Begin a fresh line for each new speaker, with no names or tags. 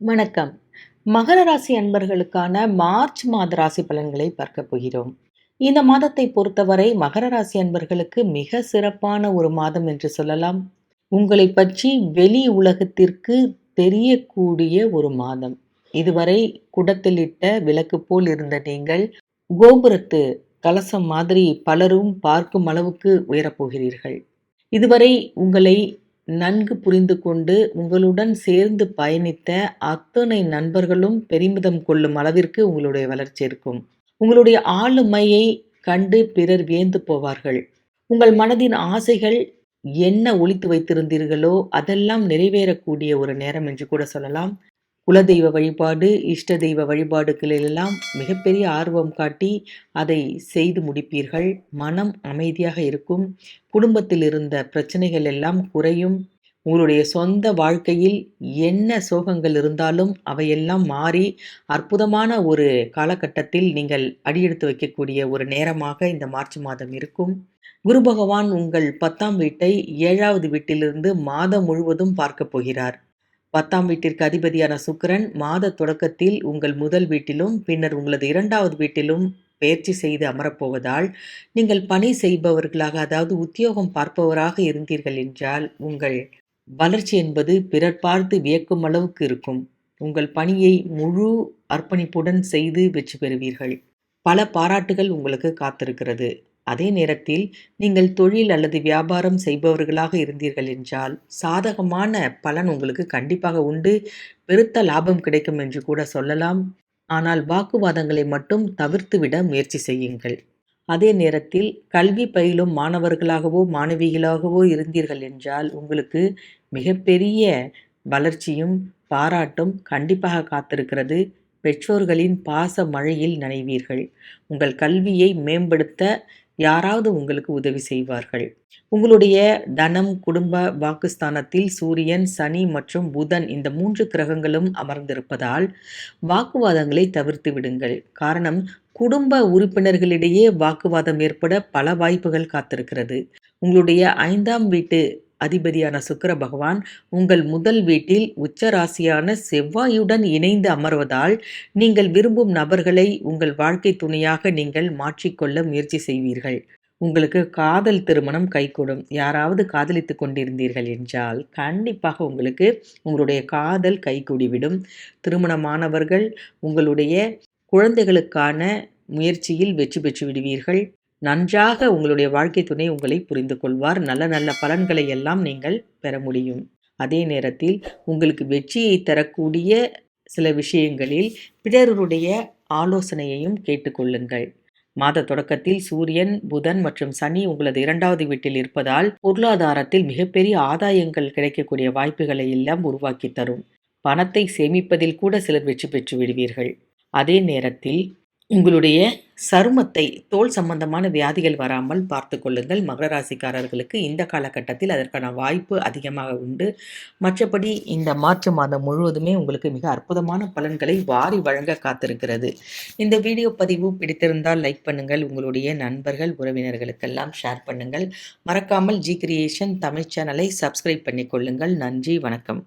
வணக்கம். மகர ராசி அன்பர்களுக்கான மார்ச் மாத ராசி பலன்களை பார்க்க போகிறோம். இந்த மாதத்தை பொறுத்தவரை மகர ராசி அன்பர்களுக்கு மிக சிறப்பான ஒரு மாதம் என்று சொல்லலாம். உங்களை பற்றி வெளி உலகத்திற்கு தெரியக்கூடிய ஒரு மாதம். இதுவரை குடத்திலிட்ட விளக்கு போல் இருந்த நீங்கள் கோபுரத்து கலசம் மாதிரி பலரும் பார்க்கும் அளவுக்கு உயரப்போகிறீர்கள் இதுவரை உங்களை நன்கு புரிந்து கொண்டு உங்களுடன் சேர்ந்து பயணித்த அத்தனை நண்பர்களும் பெருமிதம் கொள்ளும் அளவிற்கு உங்களுடைய வளர்ச்சி இருக்கும். உங்களுடைய ஆளுமையை கண்டு பிறர் வியந்து போவார்கள். உங்கள் மனதின் ஆசைகள் என்ன ஒழித்து வைத்திருந்தீர்களோ அதெல்லாம் நிறைவேறக்கூடிய ஒரு நேரம் என்று கூட சொல்லலாம். குலதெய்வ வழிபாடு இஷ்ட தெய்வ வழிபாடுகளிலெல்லாம் மிகப்பெரிய ஆர்வம் காட்டி அதை செய்து முடிப்பீர்கள். மனம் அமைதியாக இருக்கும். குடும்பத்தில் இருந்த பிரச்சனைகள் எல்லாம் குறையும். உங்களுடைய சொந்த வாழ்க்கையில் என்ன சோகங்கள் இருந்தாலும் அவையெல்லாம் மாறி அற்புதமான ஒரு காலகட்டத்தில் நீங்கள் அடியெடுத்து வைக்கக்கூடிய ஒரு நேரமாக இந்த மார்ச் மாதம் இருக்கும். குரு பகவான் உங்கள் பத்தாம் வீட்டை ஏழாவது வீட்டிலிருந்து மாதம் முழுவதும் பார்க்க போகிறார். பத்தாம் வீட்டிற்கு அதிபதியான சுக்கிரன் மாத தொடக்கத்தில் உங்கள் முதல் வீட்டிலும் பின்னர் உங்களது இரண்டாவது வீட்டிலும் பயிற்சி செய்து அமரப்போவதால் நீங்கள் பணி செய்பவர்களாக அதாவது உத்தியோகம் பார்ப்பவராக இருந்தீர்கள் என்றால் உங்கள் வளர்ச்சி என்பது பிறர் பார்த்து வியக்கும் அளவுக்கு இருக்கும். உங்கள் பணியை முழு அர்ப்பணிப்புடன் செய்து வெற்றி பெறுவீர்கள். பல பாராட்டுகள் உங்களுக்கு காத்திருக்கிறது. அதே நேரத்தில் நீங்கள் தொழில் அல்லது வியாபாரம் செய்பவர்களாக இருந்தீர்கள் என்றால் சாதகமான பலன் உங்களுக்கு கண்டிப்பாக உண்டு. பெருத்த லாபம் கிடைக்கும் என்று கூட சொல்லலாம். ஆனால் வாக்குவாதங்களை மட்டும் தவிர்த்துவிட முயற்சி செய்யுங்கள். அதே நேரத்தில் கல்வி பயிலும் மாணவர்களாகவோ மாணவிகளாகவோ இருந்தீர்கள் என்றால் உங்களுக்கு மிகப்பெரிய வளர்ச்சியும் பாராட்டும் கண்டிப்பாக காத்திருக்கிறது. பெற்றோர்களின் பாச மழையில் நனைவீர்கள். உங்கள் கல்வியை மேம்படுத்த யாராவது உங்களுக்கு உதவி செய்வார்கள். உங்களுடைய தனம் குடும்ப வாக்குஸ்தானத்தில் சூரியன் சனி மற்றும் புதன் இந்த மூன்று கிரகங்களும் அமர்ந்திருப்பதால் வாக்குவாதங்களை தவிர்த்து விடுங்கள். காரணம் குடும்ப உறுப்பினர்களிடையே வாக்குவாதம் ஏற்பட பல வாய்ப்புகள் காத்திருக்கிறது. உங்களுடைய ஐந்தாம் வீட்டு அதிபதியான சுக்கர பகவான் உங்கள் முதல் வீட்டில் உச்ச ராசியான செவ்வாயுடன் இணைந்து அமர்வதால் நீங்கள் விரும்பும் நபர்களை உங்கள் வாழ்க்கை துணையாக நீங்கள் மாற்றிக்கொள்ள முயற்சி செய்வீர்கள். உங்களுக்கு காதல் திருமணம் கைகூடும். யாராவது காதலித்து கொண்டிருந்தீர்கள் என்றால் கண்டிப்பாக உங்களுக்கு உங்களுடைய காதல் கைகூடிவிடும். திருமணமானவர்கள் உங்களுடைய குழந்தைகளுக்கான முயற்சியில் வெற்றி பெற்று விடுவீர்கள் நன்றாக உங்களுடைய வாழ்க்கை துணை உங்களை புரிந்து கொள்வார். நல்ல நல்ல பலன்களை எல்லாம் நீங்கள் பெற முடியும். அதே நேரத்தில் உங்களுக்கு வெற்றியை தரக்கூடிய சில விஷயங்களில் பிறருடைய ஆலோசனையையும் கேட்டுக்கொள்ளுங்கள் மாத தொடக்கத்தில் சூரியன் புதன் மற்றும் சனி உங்களது இரண்டாவது வீட்டில் இருப்பதால் பொருளாதாரத்தில் மிகப்பெரிய ஆதாயங்கள் கிடைக்கக்கூடிய வாய்ப்புகளை எல்லாம் உருவாக்கி தரும். பணத்தை சேமிப்பதில் கூட சிலர் வெற்றி பெற்று விடுவீர்கள். அதே நேரத்தில் உங்களுடைய சருமத்தை தோல் சம்பந்தமான வியாதிகள் வராமல் பார்த்து கொள்ளுங்கள். மகர ராசிக்காரர்களுக்கு இந்த காலகட்டத்தில் அதற்கான வாய்ப்பு அதிகமாக உண்டு. மற்றபடி இந்த மார்ச் மாதம் முழுவதுமே உங்களுக்கு மிக அற்புதமான பலன்களை வாரி வழங்க காத்திருக்கிறது. இந்த வீடியோ பதிவு பிடித்திருந்தால் லைக் பண்ணுங்கள். உங்களுடைய நண்பர்கள் உறவினர்களுக்கெல்லாம் ஷேர் பண்ணுங்கள். மறக்காமல் ஜி கிரியேஷன் தமிழ் சேனலை சப்ஸ்கிரைப் பண்ணிக்கொள்ளுங்கள் நன்றி வணக்கம்.